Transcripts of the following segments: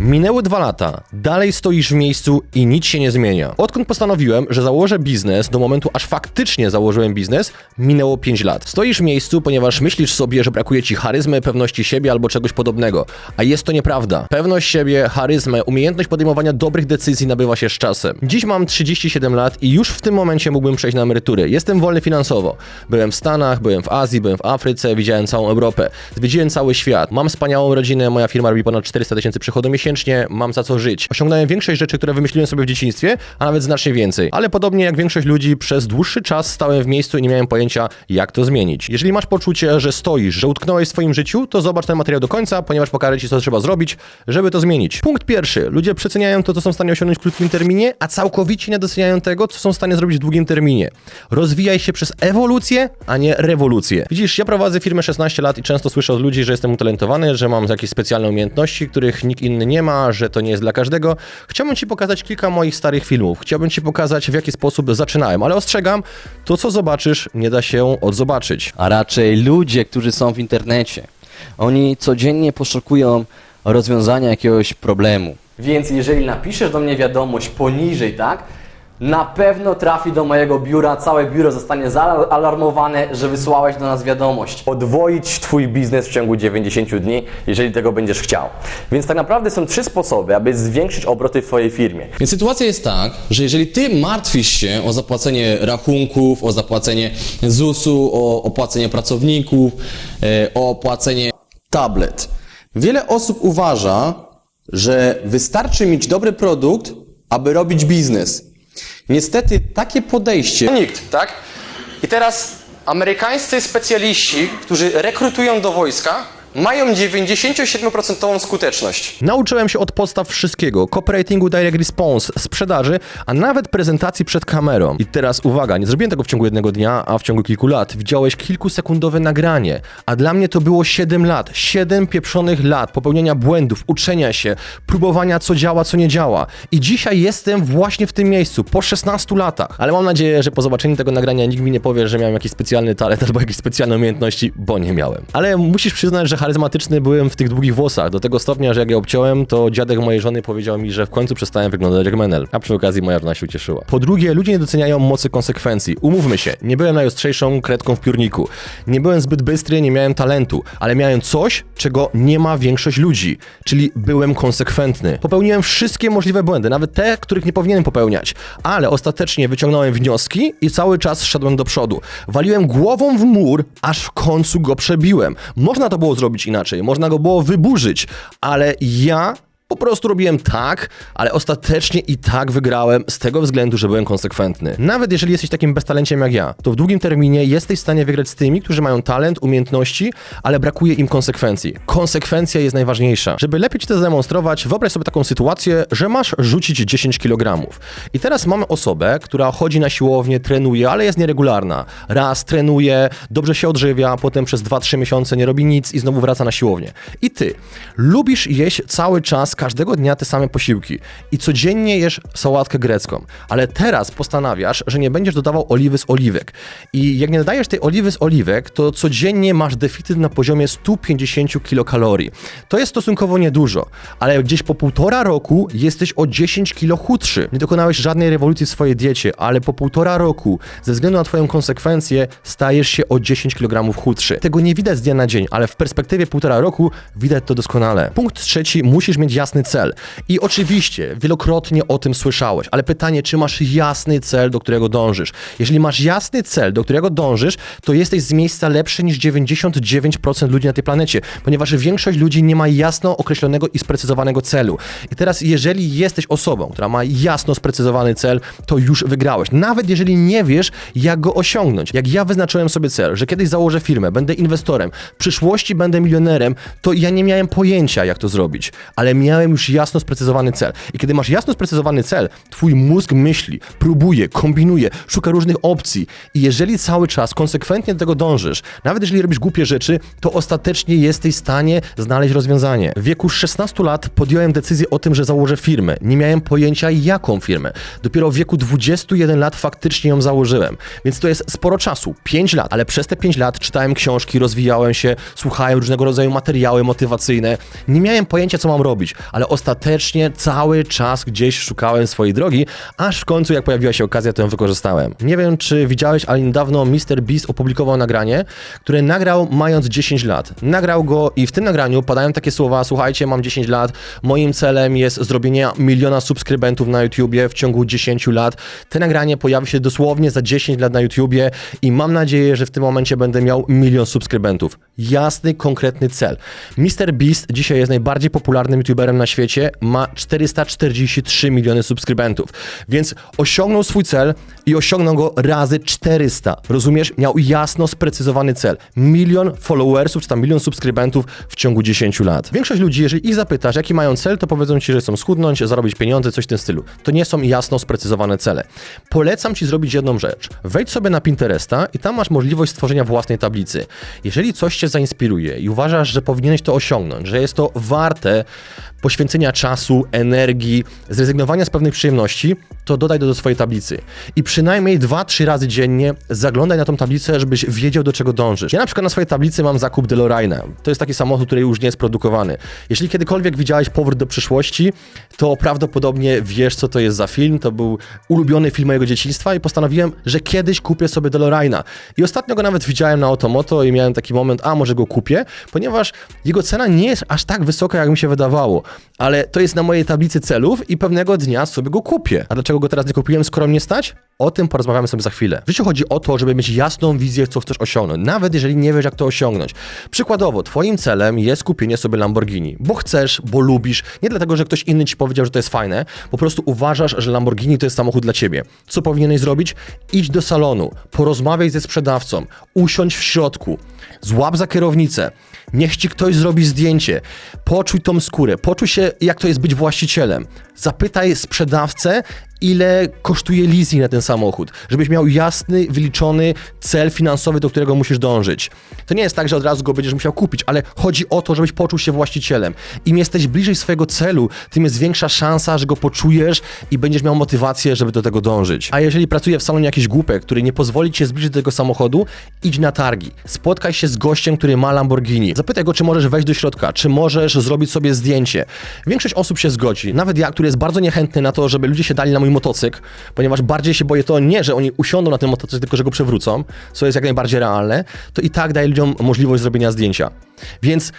Minęły dwa lata, dalej stoisz w miejscu i nic się nie zmienia. Odkąd postanowiłem, że założę biznes, do momentu aż faktycznie założyłem biznes, minęło 5 lat. Stoisz w miejscu, ponieważ myślisz sobie, że brakuje ci charyzmy, pewności siebie albo czegoś podobnego. A jest to nieprawda. Pewność siebie, charyzmę, umiejętność podejmowania dobrych decyzji nabywa się z czasem. Dziś mam 37 lat i już w tym momencie mógłbym przejść na emeryturę. Jestem wolny finansowo. Byłem w Stanach, byłem w Azji, byłem w Afryce, widziałem całą Europę. Zwiedziłem cały świat. Mam wspaniałą rodzinę, moja firma robi ponad 400 tysięcy przychodu miesięcznie, mam za co żyć. Osiągnąłem większość rzeczy, które wymyśliłem sobie w dzieciństwie, a nawet znacznie więcej. Ale podobnie jak większość ludzi, przez dłuższy czas stałem w miejscu i nie miałem pojęcia, jak to zmienić. Jeżeli masz poczucie, że stoisz, że utknąłeś w swoim życiu, to zobacz ten materiał do końca, ponieważ pokażę ci, co trzeba zrobić, żeby to zmienić. Punkt pierwszy. Ludzie przeceniają to, co są w stanie osiągnąć w krótkim terminie, a całkowicie nie doceniają tego, co są w stanie zrobić w długim terminie. Rozwijaj się przez ewolucję, a nie rewolucję. Widzisz, ja prowadzę firmę 16 lat i często słyszę od ludzi, że jestem utalentowany, że mam jakieś specjalne umiejętności, których nikt inny nie ma, że to nie jest dla każdego. Chciałbym Ci pokazać kilka moich starych filmów. Chciałbym Ci pokazać, w jaki sposób zaczynałem, ale ostrzegam, to co zobaczysz, nie da się odzobaczyć. a raczej ludzie, którzy są w internecie. Oni codziennie poszukują rozwiązania jakiegoś problemu. Więc jeżeli napiszesz do mnie wiadomość poniżej, tak? Na pewno trafi do mojego biura, całe biuro zostanie zaalarmowane, że wysłałeś do nas wiadomość. podwoić Twój biznes w ciągu 90 dni, jeżeli tego będziesz chciał. Więc tak naprawdę są trzy sposoby, aby zwiększyć obroty w Twojej firmie. Więc sytuacja jest tak, że jeżeli ty martwisz się o zapłacenie rachunków, o zapłacenie ZUS-u, o opłacenie pracowników, e, o opłacenie tablet. Wiele osób uważa, że wystarczy mieć dobry produkt, aby robić biznes. Niestety takie podejście Nikt, tak? I teraz amerykańscy specjaliści, którzy rekrutują do wojska, mają 97% skuteczność. Nauczyłem się od podstaw wszystkiego: copywritingu, direct response, sprzedaży, a nawet prezentacji przed kamerą. I teraz uwaga, nie zrobiłem tego w ciągu jednego dnia, a w ciągu kilku lat. Widziałeś kilkusekundowe nagranie, a dla mnie to było 7 lat. 7 pieprzonych lat popełniania błędów, uczenia się, próbowania co działa, co nie działa. I dzisiaj jestem właśnie w tym miejscu, po 16 latach. Ale mam nadzieję, że po zobaczeniu tego nagrania nikt mi nie powie, że miałem jakiś specjalny talent albo jakieś specjalne umiejętności, bo nie miałem. Ale musisz przyznać, że charyzmatyczny byłem w tych długich włosach, do tego stopnia, że jak je obciąłem, to dziadek mojej żony powiedział mi, że w końcu przestałem wyglądać jak menel. A przy okazji moja żona się ucieszyła. Po drugie, ludzie nie doceniają mocy konsekwencji. Umówmy się, nie byłem najostrzejszą kredką w piórniku. Nie byłem zbyt bystry, nie miałem talentu, ale miałem coś, czego nie ma większość ludzi, czyli byłem konsekwentny. Popełniłem wszystkie możliwe błędy, nawet te, których nie powinienem popełniać, ale ostatecznie wyciągnąłem wnioski i cały czas szedłem do przodu. Waliłem głową w mur, aż w końcu go przebiłem. Można to było zrobić inaczej, można go było wyburzyć, ale ja po prostu robiłem tak, ale ostatecznie i tak wygrałem z tego względu, że byłem konsekwentny. Nawet jeżeli jesteś takim beztalenciem jak ja, to w długim terminie jesteś w stanie wygrać z tymi, którzy mają talent, umiejętności, ale brakuje im konsekwencji. Konsekwencja jest najważniejsza. Żeby lepiej ci to zademonstrować, wyobraź sobie taką sytuację, że masz rzucić 10 kg. I teraz mamy osobę, która chodzi na siłownię, trenuje, ale jest nieregularna. Raz trenuje, dobrze się odżywia, potem przez 2-3 miesiące nie robi nic i znowu wraca na siłownię. I ty lubisz jeść cały czas, każdego dnia te same posiłki i codziennie jesz sałatkę grecką, ale teraz postanawiasz, że nie będziesz dodawał oliwy z oliwek. I jak nie dodajesz tej oliwy z oliwek, to codziennie masz deficyt na poziomie 150 kilokalorii. To jest stosunkowo niedużo, ale gdzieś po półtora roku jesteś o 10 kilo chudszy. Nie dokonałeś żadnej rewolucji w swojej diecie, ale po półtora roku, ze względu na twoją konsekwencję, stajesz się o 10 kg chudszy. Tego nie widać z dnia na dzień, ale w perspektywie półtora roku widać to doskonale. Punkt trzeci, musisz mieć jasny cel. I oczywiście wielokrotnie o tym słyszałeś, ale pytanie, czy masz jasny cel, do którego dążysz? Jeżeli masz jasny cel, do którego dążysz, to jesteś z miejsca lepszy niż 99% ludzi na tej planecie, ponieważ większość ludzi nie ma jasno określonego i sprecyzowanego celu. I teraz, jeżeli jesteś osobą, która ma jasno sprecyzowany cel, to już wygrałeś. Nawet jeżeli nie wiesz, jak go osiągnąć. Jak ja wyznaczyłem sobie cel, że kiedyś założę firmę, będę inwestorem, w przyszłości będę milionerem, to ja nie miałem pojęcia, jak to zrobić, ale miałem już jasno sprecyzowany cel. I kiedy masz jasno sprecyzowany cel, twój mózg myśli, próbuje, kombinuje, szuka różnych opcji i jeżeli cały czas konsekwentnie do tego dążysz, nawet jeżeli robisz głupie rzeczy, to ostatecznie jesteś w stanie znaleźć rozwiązanie. W wieku 16 lat podjąłem decyzję o tym, że założę firmę. Nie miałem pojęcia, jaką firmę. Dopiero w wieku 21 lat faktycznie ją założyłem. Więc to jest sporo czasu, 5 lat, ale przez te 5 lat czytałem książki, rozwijałem się, słuchałem różnego rodzaju materiały motywacyjne. Nie miałem pojęcia, co mam robić, ale ostatecznie cały czas gdzieś szukałem swojej drogi, aż w końcu jak pojawiła się okazja, to ją wykorzystałem. Nie wiem, czy widziałeś, ale niedawno Mr. Beast opublikował nagranie, które nagrał mając 10 lat. Nagrał go i w tym nagraniu padają takie słowa, słuchajcie, mam 10 lat, moim celem jest zrobienie miliona subskrybentów na YouTubie w ciągu 10 lat. Te nagranie pojawi się dosłownie za 10 lat na YouTubie i mam nadzieję, że w tym momencie będę miał milion subskrybentów. Jasny, konkretny cel. Mr. Beast dzisiaj jest najbardziej popularnym YouTuberem na świecie, ma 443 miliony subskrybentów, więc osiągnął swój cel i osiągnął go razy 400. Rozumiesz? Miał jasno sprecyzowany cel. Milion followersów, czy tam milion subskrybentów w ciągu 10 lat. Większość ludzi, jeżeli ich zapytasz, jaki mają cel, to powiedzą ci, że chcą schudnąć, zarobić pieniądze, coś w tym stylu. To nie są jasno sprecyzowane cele. Polecam ci zrobić jedną rzecz. Wejdź sobie na Pinteresta i tam masz możliwość stworzenia własnej tablicy. Jeżeli coś cię zainspiruje i uważasz, że powinieneś to osiągnąć, że jest to warte poświęcenia czasu, energii, zrezygnowania z pewnych przyjemności, to dodaj to do swojej tablicy. I przynajmniej 2-3 razy dziennie zaglądaj na tą tablicę, żebyś wiedział, do czego dążysz. Ja na przykład na swojej tablicy mam zakup DeLoreana. To jest taki samochód, który już nie jest produkowany. Jeśli kiedykolwiek widziałeś Powrót do przyszłości, to prawdopodobnie wiesz, co to jest za film. To był ulubiony film mojego dzieciństwa i postanowiłem, że kiedyś kupię sobie DeLoreana. I ostatnio go nawet widziałem na Otomoto i miałem taki moment, a może go kupię, ponieważ jego cena nie jest aż tak wysoka, jak mi się wydawało. Ale to jest na mojej tablicy celów i pewnego dnia sobie go kupię. A dlaczego go teraz nie kupiłem, skoro mnie stać? O tym porozmawiamy sobie za chwilę. W życiu chodzi o to, żeby mieć jasną wizję, co chcesz osiągnąć, nawet jeżeli nie wiesz, jak to osiągnąć. Przykładowo, twoim celem jest kupienie sobie Lamborghini, bo chcesz, bo lubisz, nie dlatego, że ktoś inny ci powiedział, że to jest fajne, po prostu uważasz, że Lamborghini to jest samochód dla ciebie. Co powinieneś zrobić? Idź do salonu, porozmawiaj ze sprzedawcą, usiądź w środku, złap za kierownicę, niech ci ktoś zrobi zdjęcie, poczuj tą skórę, poczuj się, jak to jest być właścicielem. Zapytaj sprzedawcę, ile kosztuje leasing na ten samochód, żebyś miał jasny, wyliczony cel finansowy, do którego musisz dążyć. To nie jest tak, że od razu go będziesz musiał kupić, ale chodzi o to, żebyś poczuł się właścicielem. Im jesteś bliżej swojego celu, tym jest większa szansa, że go poczujesz i będziesz miał motywację, żeby do tego dążyć. A jeżeli pracuje w salonie jakiś głupek, który nie pozwoli ci się zbliżyć do tego samochodu, idź na targi. Spotkaj się z gościem, który ma Lamborghini. Zapytaj go, czy możesz wejść do środka, czy możesz zrobić sobie zdjęcie. Większość osób się zgodzi, nawet ja, który jest bardzo niechętny na to, żeby ludzie się dali na mój motocykl, ponieważ bardziej się boję to nie, że oni usiądą na ten motocykl, tylko że go przewrócą, co jest jak najbardziej realne, to i tak daje ludziom możliwość zrobienia zdjęcia. Więc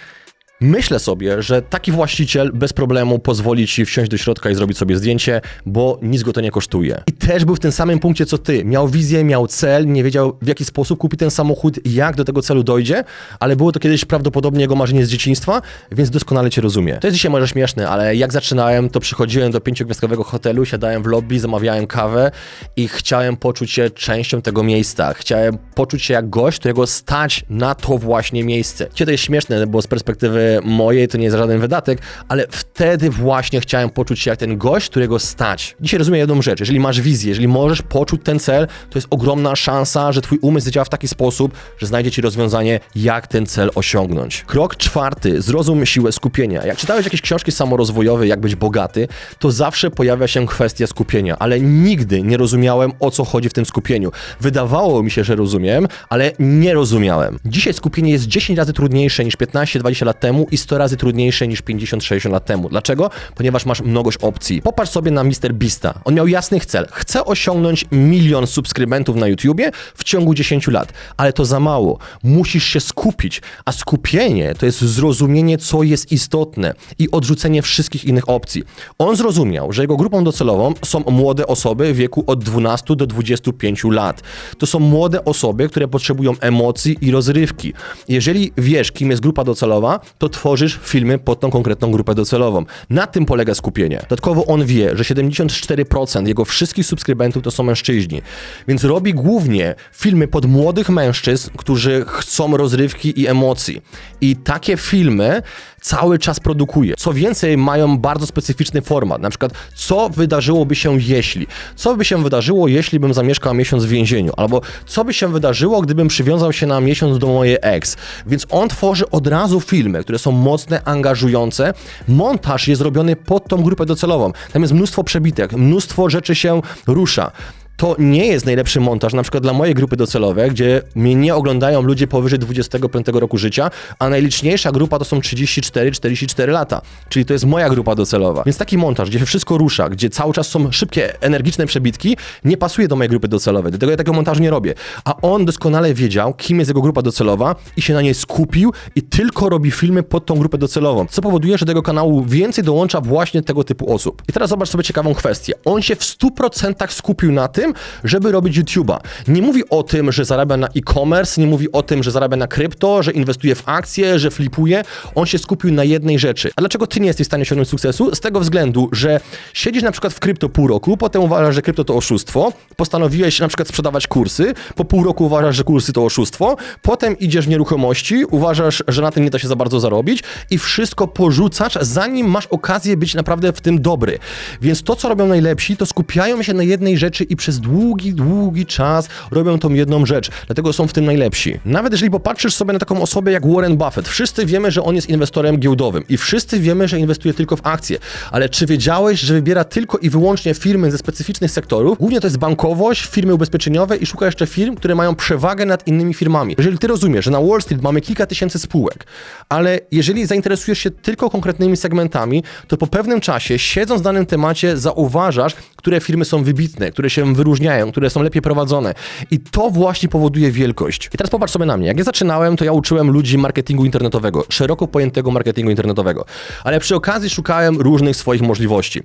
Myślę sobie, że taki właściciel bez problemu pozwoli ci wsiąść do środka i zrobić sobie zdjęcie, bo nic go to nie kosztuje. I też był w tym samym punkcie co ty. Miał wizję, miał cel, nie wiedział w jaki sposób kupi ten samochód, jak do tego celu dojdzie, ale było to kiedyś prawdopodobnie jego marzenie z dzieciństwa, więc doskonale cię rozumie. To jest dzisiaj może śmieszne, ale jak zaczynałem, to przychodziłem do pięciogwiazdkowego hotelu, siadałem w lobby, zamawiałem kawę i chciałem poczuć się częścią tego miejsca. Chciałem poczuć się jak gość, którego stać na to właśnie miejsce. Dzisiaj to jest śmieszne, bo z perspektywy mojej to nie jest żaden wydatek, ale wtedy właśnie chciałem poczuć się jak ten gość, którego stać. Dzisiaj rozumiem jedną rzecz. Jeżeli masz wizję, jeżeli możesz poczuć ten cel, to jest ogromna szansa, że twój umysł działa w taki sposób, że znajdzie ci rozwiązanie, jak ten cel osiągnąć. Krok czwarty. Zrozum siłę skupienia. Jak czytałeś jakieś książki samorozwojowe, jak być bogaty, to zawsze pojawia się kwestia skupienia, ale nigdy nie rozumiałem, o co chodzi w tym skupieniu. Wydawało mi się, że rozumiem, ale nie rozumiałem. Dzisiaj skupienie jest 10 razy trudniejsze niż 15-20 lat temu i 100 razy trudniejsze niż 50-60 lat temu. Dlaczego? Ponieważ masz mnogość opcji. Popatrz sobie na Mr. Beasta. On miał jasny cel. Chce osiągnąć milion subskrybentów na YouTubie w ciągu 10 lat. Ale to za mało. Musisz się skupić. A skupienie to jest zrozumienie, co jest istotne i odrzucenie wszystkich innych opcji. On zrozumiał, że jego grupą docelową są młode osoby w wieku od 12 do 25 lat. To są młode osoby, które potrzebują emocji i rozrywki. Jeżeli wiesz, kim jest grupa docelowa, to tworzysz filmy pod tą konkretną grupę docelową. Na tym polega skupienie. Dodatkowo on wie, że 74% jego wszystkich subskrybentów to są mężczyźni, więc robi głównie filmy pod młodych mężczyzn, którzy chcą rozrywki i emocji. I takie filmy cały czas produkuje. Co więcej, mają bardzo specyficzny format. Na przykład, co wydarzyłoby się jeśli? Co by się wydarzyło, jeśli bym zamieszkał miesiąc w więzieniu? Albo co by się wydarzyło, gdybym przywiązał się na miesiąc do mojej ex? Więc on tworzy od razu filmy, które są mocne, angażujące. Montaż jest robiony pod tą grupę docelową. Tam jest mnóstwo przebitek, mnóstwo rzeczy się rusza. To nie jest najlepszy montaż, na przykład dla mojej grupy docelowej, gdzie mnie nie oglądają ludzie powyżej 25 roku życia, a najliczniejsza grupa to są 34-44 lata, czyli to jest moja grupa docelowa. Więc taki montaż, gdzie wszystko rusza, gdzie cały czas są szybkie, energiczne przebitki, nie pasuje do mojej grupy docelowej, dlatego ja takiego montażu nie robię. A on doskonale wiedział, kim jest jego grupa docelowa i się na niej skupił i tylko robi filmy pod tą grupę docelową, co powoduje, że tego kanału więcej dołącza właśnie tego typu osób. I teraz zobacz sobie ciekawą kwestię. On się w 100% skupił na tym, żeby robić YouTube'a. Nie mówi o tym, że zarabia na e-commerce, nie mówi o tym, że zarabia na krypto, że inwestuje w akcje, że flipuje. On się skupił na jednej rzeczy. A dlaczego ty nie jesteś w stanie osiągnąć sukcesu? Z tego względu, że siedzisz na przykład w krypto pół roku, potem uważasz, że krypto to oszustwo, postanowiłeś na przykład sprzedawać kursy, po pół roku uważasz, że kursy to oszustwo, potem idziesz w nieruchomości, uważasz, że na tym nie da się za bardzo zarobić i wszystko porzucasz, zanim masz okazję być naprawdę w tym dobry. Więc to, co robią najlepsi, to skupiają się na jednej rzeczy i przez długi, długi czas robią tą jedną rzecz. Dlatego są w tym najlepsi. Nawet jeżeli popatrzysz sobie na taką osobę jak Warren Buffett, wszyscy wiemy, że on jest inwestorem giełdowym i wszyscy wiemy, że inwestuje tylko w akcje. Ale czy wiedziałeś, że wybiera tylko i wyłącznie firmy ze specyficznych sektorów? Głównie to jest bankowość, firmy ubezpieczeniowe i szuka jeszcze firm, które mają przewagę nad innymi firmami. Jeżeli ty rozumiesz, że na Wall Street mamy kilka tysięcy spółek, ale jeżeli zainteresujesz się tylko konkretnymi segmentami, to po pewnym czasie, siedząc w danym temacie, zauważasz, które firmy są wybitne, które się wyróżniają, które są lepiej prowadzone. I to właśnie powoduje wielkość. I teraz popatrz sobie na mnie. Jak ja zaczynałem, to ja uczyłem ludzi marketingu internetowego, szeroko pojętego marketingu internetowego. Ale przy okazji szukałem różnych swoich możliwości.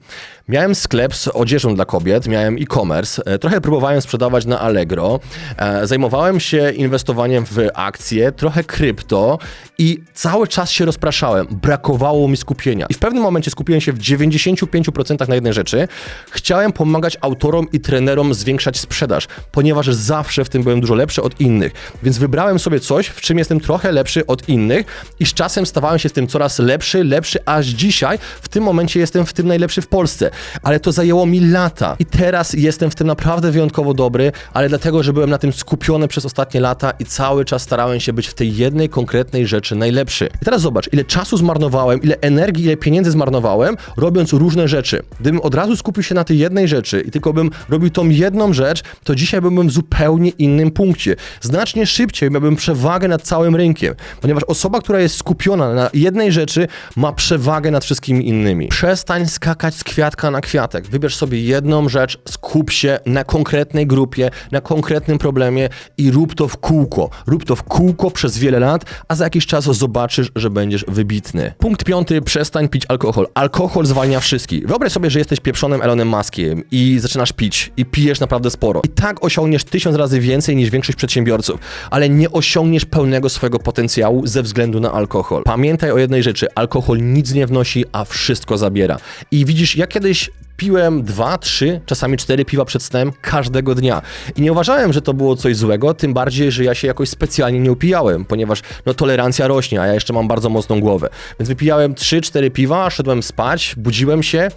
Miałem sklep z odzieżą dla kobiet, miałem e-commerce, e, trochę próbowałem sprzedawać na Allegro, e, zajmowałem się inwestowaniem w akcje, trochę krypto i cały czas się rozpraszałem. Brakowało mi skupienia. I w pewnym momencie skupiłem się w 95% na jednej rzeczy. Chciałem pomagać autorom i trenerom zwiększać sprzedaż, ponieważ zawsze w tym byłem dużo lepszy od innych. Więc wybrałem sobie coś, w czym jestem trochę lepszy od innych i z czasem stawałem się w tym coraz lepszy, lepszy, aż dzisiaj w tym momencie jestem w tym najlepszy w Polsce. Ale to zajęło mi lata i teraz jestem w tym naprawdę wyjątkowo dobry, ale dlatego, że byłem na tym skupiony przez ostatnie lata i cały czas starałem się być w tej jednej konkretnej rzeczy najlepszy. I teraz zobacz, ile czasu zmarnowałem, ile energii, ile pieniędzy zmarnowałem, robiąc różne rzeczy. Gdybym od razu skupił się na tej jednej rzeczy i tylko bym robił tą jedną rzecz, to dzisiaj byłbym w zupełnie innym punkcie. Znacznie szybciej miałbym przewagę nad całym rynkiem, ponieważ osoba, która jest skupiona na jednej rzeczy, ma przewagę nad wszystkimi innymi. Przestań skakać z kwiatka na kwiatek. Wybierz sobie jedną rzecz, skup się na konkretnej grupie, na konkretnym problemie i rób to w kółko. Rób to w kółko przez wiele lat, a za jakiś czas zobaczysz, że będziesz wybitny. Punkt piąty, przestań pić alkohol. Alkohol zwalnia wszystkich. Wyobraź sobie, że jesteś pieprzonym Elonem Muskiem i zaczynasz pić i pijesz naprawdę sporo. I tak osiągniesz tysiąc razy więcej niż większość przedsiębiorców, ale nie osiągniesz pełnego swojego potencjału ze względu na alkohol. Pamiętaj o jednej rzeczy, alkohol nic nie wnosi, a wszystko zabiera. I widzisz, ja kiedyś piłem dwa, trzy, czasami cztery piwa przed snem każdego dnia. I nie uważałem, że to było coś złego, tym bardziej, że ja się jakoś specjalnie nie upijałem, ponieważ no, tolerancja rośnie, a ja jeszcze mam bardzo mocną głowę. Więc wypijałem trzy, cztery piwa, szedłem spać, budziłem się,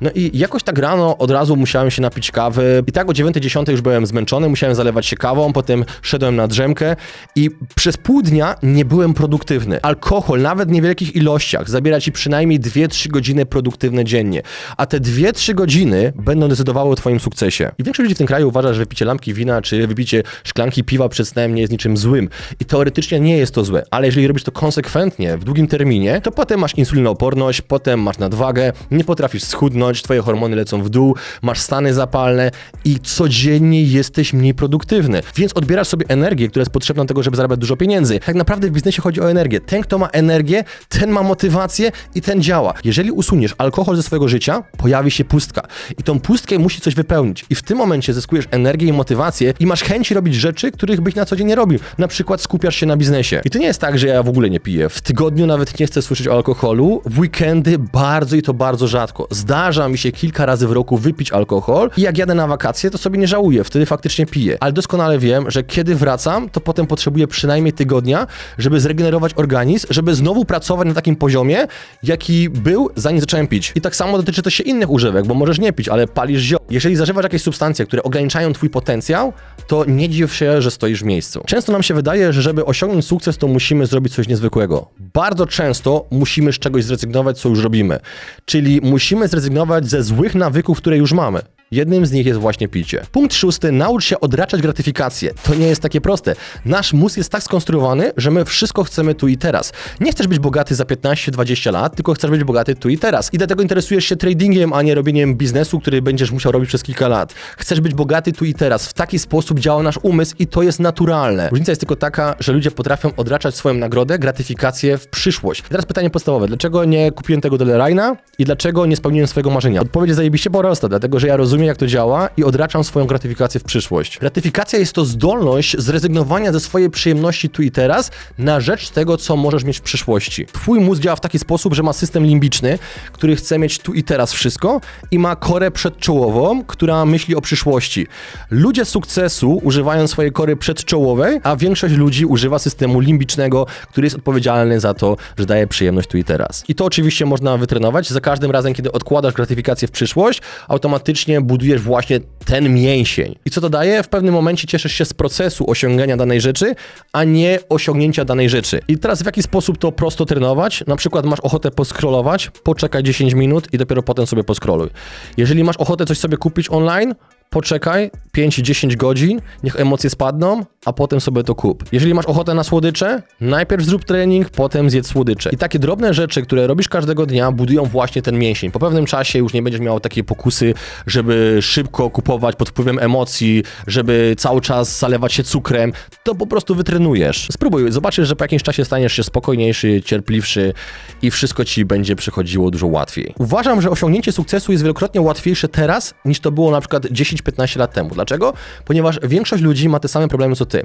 no i jakoś tak rano od razu musiałem się napić kawy. I tak o 9-10 już byłem zmęczony, musiałem zalewać się kawą, potem szedłem na drzemkę i przez pół dnia nie byłem produktywny. Alkohol, nawet w niewielkich ilościach, zabiera ci przynajmniej 2-3 godziny produktywne dziennie. A te 2-3 godziny będą decydowały o twoim sukcesie. I większość ludzi w tym kraju uważa, że wypicie lampki wina czy wypicie szklanki piwa przed snem nie jest niczym złym. I teoretycznie nie jest to złe, ale jeżeli robisz to konsekwentnie, w długim terminie, to potem masz insulinooporność, potem masz nadwagę, nie potrafisz schudnąć, twoje hormony lecą w dół, masz stany zapalne i codziennie jesteś mniej produktywny. Więc odbierasz sobie energię, która jest potrzebna do tego, żeby zarabiać dużo pieniędzy. Tak naprawdę w biznesie chodzi o energię. Ten, kto ma energię, ten ma motywację i ten działa. Jeżeli usuniesz alkohol ze swojego życia, pojawi się pustka. I tą pustkę musi coś wypełnić. I w tym momencie zyskujesz energię i motywację i masz chęci robić rzeczy, których byś na co dzień nie robił. Na przykład skupiasz się na biznesie. I to nie jest tak, że ja w ogóle nie piję. W tygodniu nawet nie chcę słyszeć o alkoholu. W weekendy bardzo i to bardzo rzadko. Zdarza mi się kilka razy w roku wypić alkohol i jak jadę na wakacje, to sobie nie żałuję. Wtedy faktycznie piję. Ale doskonale wiem, że kiedy wracam, to potem potrzebuję przynajmniej tygodnia, żeby zregenerować organizm, żeby znowu pracować na takim poziomie, jaki był, zanim zacząłem pić. I tak samo dotyczy to się innych używek, bo możesz nie pić, ale palisz zioło. Jeżeli zażywasz jakieś substancje, które ograniczają twój potencjał, to nie dziw się, że stoisz w miejscu. Często nam się wydaje, że żeby osiągnąć sukces, to musimy zrobić coś niezwykłego. Bardzo często musimy z czegoś zrezygnować, co już robimy. Czyli musimy zrezygnować ze złych nawyków, które już mamy. Jednym z nich jest właśnie picie. Punkt szósty, naucz się odraczać gratyfikację. To nie jest takie proste. Nasz mózg jest tak skonstruowany, że my wszystko chcemy tu i teraz. Nie chcesz być bogaty za 15-20 lat, tylko chcesz być bogaty tu i teraz. I dlatego interesujesz się tradingiem, a nie robieniem biznesu, który będziesz musiał robić przez kilka lat. Chcesz być bogaty tu i teraz. W taki sposób działa nasz umysł i to jest naturalne. Różnica jest tylko taka, że ludzie potrafią odraczać swoją nagrodę, gratyfikację w przyszłość. I teraz pytanie podstawowe. Dlaczego nie kupiłem tego Delerajna i dlaczego nie spełniłem swojego marzenia? Odpowiedź jest zajebiście prosta, dlatego że ja rozumiem, jak to działa i odraczam swoją gratyfikację w przyszłość. Gratyfikacja jest to zdolność zrezygnowania ze swojej przyjemności tu i teraz na rzecz tego, co możesz mieć w przyszłości. Twój mózg działa w taki sposób, że ma system limbiczny, który chce mieć tu i teraz wszystko i ma korę przedczołową, która myśli o przyszłości. Ludzie sukcesu używają swojej kory przedczołowej, a większość ludzi używa systemu limbicznego, który jest odpowiedzialny za to, że daje przyjemność tu i teraz. I to oczywiście można wytrenować. Za każdym razem, kiedy odkładasz gratyfikację w przyszłość, automatycznie budujesz właśnie ten mięsień. I co to daje? W pewnym momencie cieszysz się z procesu osiągania danej rzeczy, a nie osiągnięcia danej rzeczy. I teraz w jaki sposób to prosto trenować? Na przykład masz ochotę poskrolować, poczekaj 10 minut i dopiero potem sobie poskroluj. Jeżeli masz ochotę coś sobie kupić online, poczekaj 5-10 godzin, niech emocje spadną, a potem sobie to kup. Jeżeli masz ochotę na słodycze, najpierw zrób trening, potem zjedz słodycze. I takie drobne rzeczy, które robisz każdego dnia, budują właśnie ten mięsień. Po pewnym czasie już nie będziesz miał takiej pokusy, żeby szybko kupować pod wpływem emocji, żeby cały czas zalewać się cukrem. To po prostu wytrenujesz. Spróbuj, zobaczysz, że po jakimś czasie staniesz się spokojniejszy, cierpliwszy i wszystko ci będzie przychodziło dużo łatwiej. Uważam, że osiągnięcie sukcesu jest wielokrotnie łatwiejsze teraz, niż to było na przykład 10-15 lat temu. Dlaczego? Ponieważ większość ludzi ma te same problemy co ty.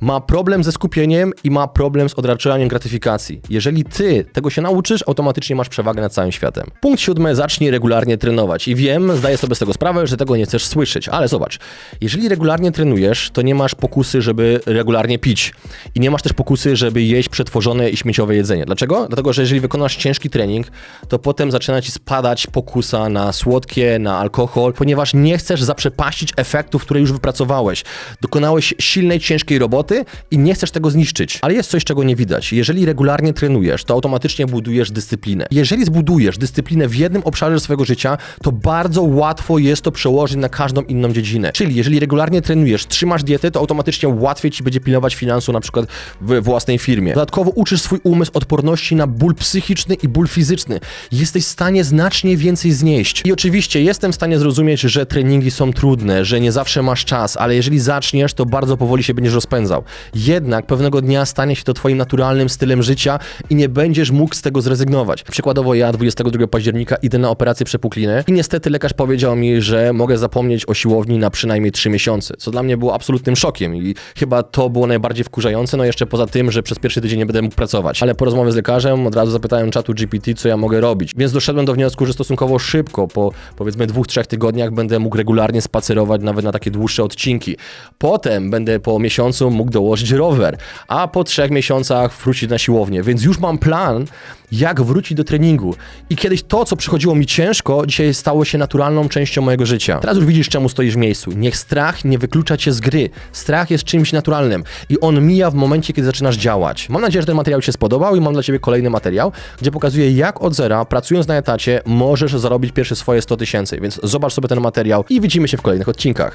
Ma problem ze skupieniem i ma problem z odraczaniem gratyfikacji. Jeżeli ty tego się nauczysz, automatycznie masz przewagę nad całym światem. Punkt siódmy, zacznij regularnie trenować. I wiem, zdaję sobie z tego sprawę, że tego nie chcesz słyszeć, ale zobacz, jeżeli regularnie trenujesz, to nie masz pokusy, żeby regularnie pić. I nie masz też pokusy, żeby jeść przetworzone i śmieciowe jedzenie. Dlaczego? Dlatego, że jeżeli wykonasz ciężki trening, to potem zaczyna ci spadać pokusa na słodkie, na alkohol, ponieważ nie chcesz zaprzepaścić efektów, które już wypracowałeś. Dokonałeś silnej, ciężkiej roboty i nie chcesz tego zniszczyć. Ale jest coś, czego nie widać. Jeżeli regularnie trenujesz, to automatycznie budujesz dyscyplinę. Jeżeli zbudujesz dyscyplinę w jednym obszarze swojego życia, to bardzo łatwo jest to przełożyć na każdą inną dziedzinę. Czyli jeżeli regularnie trenujesz, trzymasz dietę, to automatycznie łatwiej ci będzie pilnować finansu na przykład w własnej firmie. Dodatkowo uczysz swój umysł odporności na ból psychiczny i ból fizyczny. Jesteś w stanie znacznie więcej znieść. I oczywiście jestem w stanie zrozumieć, że treningi są trudne, że nie zawsze masz czas, ale jeżeli zaczniesz, to bardzo powoli się będziesz rozpędzał. Jednak pewnego dnia stanie się to twoim naturalnym stylem życia i nie będziesz mógł z tego zrezygnować. Przykładowo ja 22 października idę na operację przepukliny i niestety lekarz powiedział mi, że mogę zapomnieć o siłowni na przynajmniej 3 miesiące, co dla mnie było absolutnym szokiem i chyba to było najbardziej wkurzające, no jeszcze poza tym, że przez pierwszy tydzień nie będę mógł pracować. Ale po rozmowie z lekarzem od razu zapytałem czatu GPT, co ja mogę robić. Więc doszedłem do wniosku, że stosunkowo szybko, po powiedzmy dwóch, trzech tygodniach będę mógł regularnie spacerować nawet na takie dłuższe odcinki. Potem będę po miesiącu mógł dołożyć rower, a po trzech miesiącach wrócić na siłownię. Więc już mam plan, jak wrócić do treningu. I kiedyś to, co przychodziło mi ciężko, dzisiaj stało się naturalną częścią mojego życia. Teraz już widzisz, czemu stoisz w miejscu. Niech strach nie wyklucza cię z gry. Strach jest czymś naturalnym i on mija w momencie, kiedy zaczynasz działać. Mam nadzieję, że ten materiał Ci się spodobał i mam dla Ciebie kolejny materiał, gdzie pokazuję, jak od zera, pracując na etacie, możesz zarobić pierwsze swoje 100 tysięcy. Więc zobacz sobie ten materiał i widzimy się w kolejnych odcinkach.